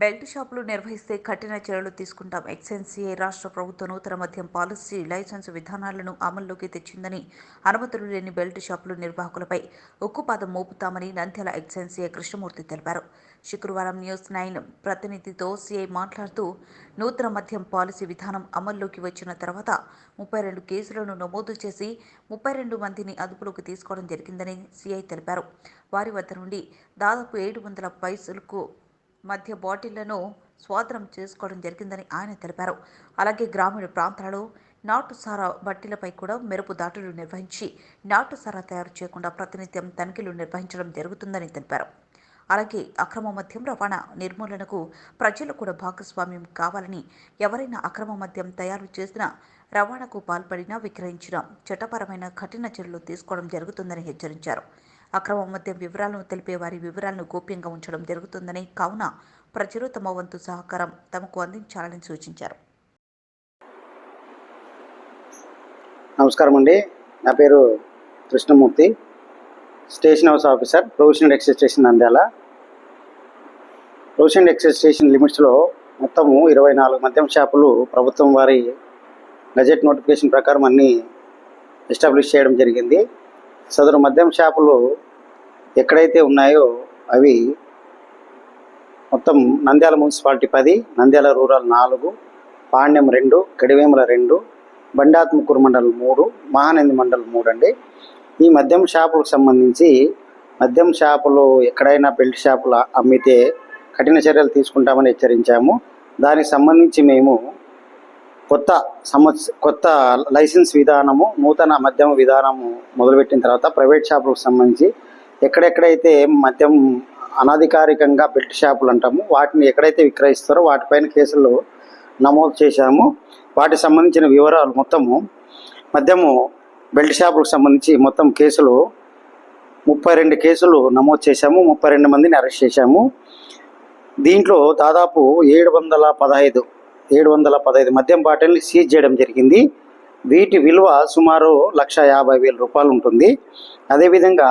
Belt షాపులు నిర్వహిస్తే కఠిన చర్యలు తీసుకుంటాం. ఎక్సెన్సీఏ రాష్ట్ర ప్రభుత్వ నూతన మద్యం పాలసీ లైసెన్స్ విధానాలను అమల్లోకి తెచ్చిందని అనుమతులు లేని బెల్ట్ షాపులు నిర్వాహకులపై ఉక్కుపాదం మోపుతామని నంద్యాల ఎక్సెన్సీఏ కృష్ణమూర్తి తెలిపారు. శుక్రవారం న్యూస్ నైన్ ప్రతినిధితో సీఐ మాట్లాడుతూ నూతన మద్యం పాలసీ విధానం అమల్లోకి వచ్చిన తర్వాత ముప్పై రెండు కేసులను నమోదు చేసి ముప్పై రెండు మందిని అదుపులోకి తీసుకోవడం జరిగిందని సీఐ తెలిపారు. వారి వద్ద నుండి దాదాపు ఏడు వందల పైసలకు మధ్య బాటిళ్ళను స్వాధీనం చేసుకోవడం జరిగిందని ఆయన తెలిపారు. అలాగే గ్రామీణ ప్రాంతాలలో నాటు సారా బట్టీలపై కూడా మెరుపు దాడులు నిర్వహించి నాటుసారా తయారు చేయకుండా ప్రతినిత్యం తనిఖీలు నిర్వహించడం జరుగుతుందని తెలిపారు. అలాగే అక్రమ మద్యం రవాణా నిర్మూలనకు ప్రజలు కూడా భాగస్వామ్యం కావాలని ఎవరైనా అక్రమ మద్యం తయారు చేసినా రవాణాకు పాల్పడినా విక్రయించినా చట్టపరమైన కఠిన చర్యలు తీసుకోవడం జరుగుతుందని హెచ్చరించారు. అక్రమ మద్యం వివరాలను తెలిపే వారి వివరాలను గోప్యంగా ఉంచడం జరుగుతుందని కావున ప్రజలు తమ వంతు సహకారం తమకు అందించాలని సూచించారు. నమస్కారం అండి. నా పేరు Krishnamurthy. Station house officer provisional excise station Nandyal. Provisional excise station లిమిట్స్లో మొత్తము ఇరవై నాలుగు మద్యం షాపులు ప్రభుత్వం వారి గజెట్ నోటిఫికేషన్ ప్రకారం అన్నీ ఎస్టాబ్లిష్ చేయడం జరిగింది. సదరు మద్యం షాపులు ఎక్కడైతే ఉన్నాయో అవి మొత్తం నంద్యాల మున్సిపాలిటీ పది నంద్యాల రూరల్ నాలుగు పాండ్యం రెండు కడివేముల రెండు బండాత్మకూరు మండలం మూడు మహానంది మండలం మూడు అండి. ఈ మద్యం షాపులకు సంబంధించి మద్యం షాపులు ఎక్కడైనా బెల్ట్ షాపులు అమ్మితే కఠిన చర్యలు తీసుకుంటామని హెచ్చరించాము. దానికి సంబంధించి మేము కొత్త సంవత్స కొత్త లైసెన్స్ విధానము నూతన మద్యం విధానము మొదలుపెట్టిన తర్వాత ప్రైవేట్ షాపులకు సంబంధించి ఎక్కడెక్కడైతే మద్యం అనధికారికంగా బెల్ట్ షాపులు అంటాము వాటిని ఎక్కడైతే విక్రయిస్తారో వాటిపైన కేసులు నమోదు చేశాము. వాటికి సంబంధించిన వివరాలు మొత్తము మద్యము బెల్ట్ షాపులకు సంబంధించి మొత్తం కేసులు ముప్పై రెండు కేసులు నమోదు చేశాము. ముప్పై రెండు మందిని అరెస్ట్ చేశాము. దీంట్లో దాదాపు ఏడు వందల పదహైదు ఏడు వందల పదహైదు మద్యం బాటిల్ని సీజ్ చేయడం జరిగింది. వీటి విలువ సుమారు లక్ష యాభై వేల రూపాయలు ఉంటుంది. అదేవిధంగా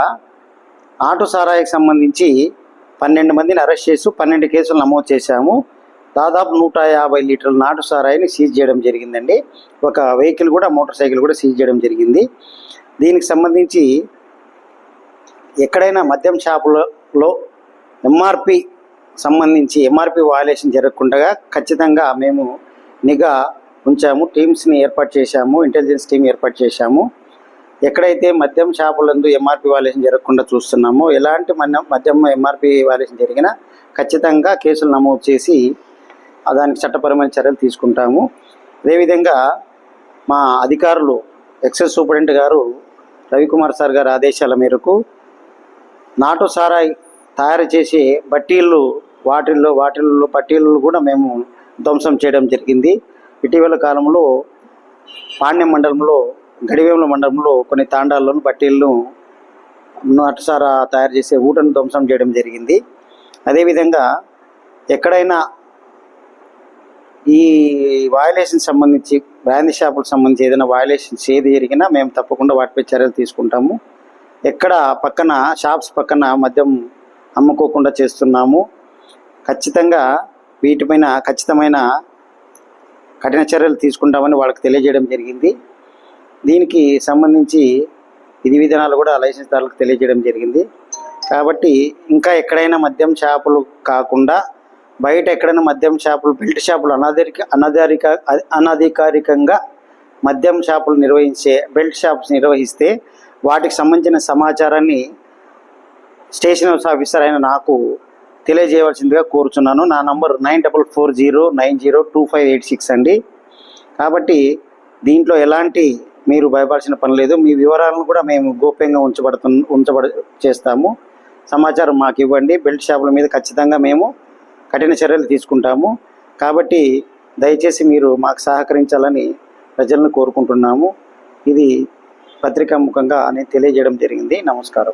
ఆటో సారాయికి సంబంధించి పన్నెండు మందిని అరెస్ట్ చేసి పన్నెండు కేసులు నమోదు చేశాము. దాదాపు నూట యాభై లీటర్ల నాటు సారాయిని సీజ్ చేయడం జరిగిందండి. ఒక వెహికల్ కూడా మోటార్ సైకిల్ కూడా సీజ్ చేయడం జరిగింది. దీనికి సంబంధించి ఎక్కడైనా మద్యం షాపులలో ఎంఆర్పి సంబంధించి ఎంఆర్పి వాల్యుయేషన్ జరగకుండా ఖచ్చితంగా మేము నిఘా ఉంచాము. టీమ్స్ని ఏర్పాటు చేశాము. ఇంటెలిజెన్స్ టీం ఏర్పాటు చేశాము. ఎక్కడైతే మద్యం షాపులందు ఎంఆర్పి వాల్యుయేషన్ జరగకుండా చూస్తున్నామో ఎలాంటి మద్యం మద్యం ఎంఆర్పి వాల్యుయేషన్ జరిగినా ఖచ్చితంగా కేసులు నమోదు చేసి దానికి చట్టపరమైన చర్యలు తీసుకుంటాము. అదేవిధంగా మా అధికారులు ఎక్సైజ్ సూపరింటెండెంట్ గారు రవికుమార్ సార్ గారి ఆదేశాల మేరకు నాటు సారాయి తయారు చేసే బట్టీళ్ళు వాటిల్లో వాటిల్లో పట్టీలను కూడా మేము ధ్వంసం చేయడం జరిగింది. ఇటీవల కాలంలో పాణ్యం మండలంలో గడివేముల మండలంలో కొన్ని తాండాల్లోని పట్టీలను నాటుసారా తయారు చేసే ఊటను ధ్వంసం చేయడం జరిగింది. అదేవిధంగా ఎక్కడైనా ఈ వయలేషన్ సంబంధించి బ్రాందీ షాపులకు సంబంధించి ఏదైనా వయలేషన్స్ ఏది జరిగినా మేము తప్పకుండా వాటిపై చర్యలు తీసుకుంటాము. ఎక్కడ పక్కన షాప్స్ పక్కన మద్యం అమ్ముకోకుండా చేస్తున్నాము. ఖచ్చితంగా వీటిపైన ఖచ్చితమైన కఠిన చర్యలు తీసుకుంటామని వాళ్ళకి తెలియజేయడం జరిగింది. దీనికి సంబంధించి విధి విధానాలు కూడా లైసెన్స్దారులకు తెలియజేయడం జరిగింది. కాబట్టి ఇంకా ఎక్కడైనా మద్యం షాపులు కాకుండా బయట ఎక్కడైనా మద్యం షాపులు బెల్ట్ షాపులు అనధిక అనధారిక అనధికారికంగా మద్యం షాపులు నిర్వహించే బెల్ట్ షాప్స్ నిర్వహిస్తే వాటికి సంబంధించిన సమాచారాన్ని స్టేషన్ హౌస్ ఆఫీసర్ అయిన నాకు తెలియజేయవలసిందిగా కోరుచున్నాను. నా number nine double four zero nine zero two five eight six అండి. కాబట్టి దీంట్లో ఎలాంటి మీరు భయపడాల్సిన పని లేదు. మీ వివరాలను కూడా మేము గోప్యంగా ఉంచబడుతు ఉంచబడ చేస్తాము. సమాచారం మాకు ఇవ్వండి. బెల్ట్ షాపుల మీద ఖచ్చితంగా మేము కఠిన చర్యలు తీసుకుంటాము. కాబట్టి దయచేసి మీరు మాకు సహకరించాలని ప్రజలను కోరుకుంటున్నాము. ఇది పత్రికా ముఖంగా నేను తెలియజేయడం జరిగింది. నమస్కారం.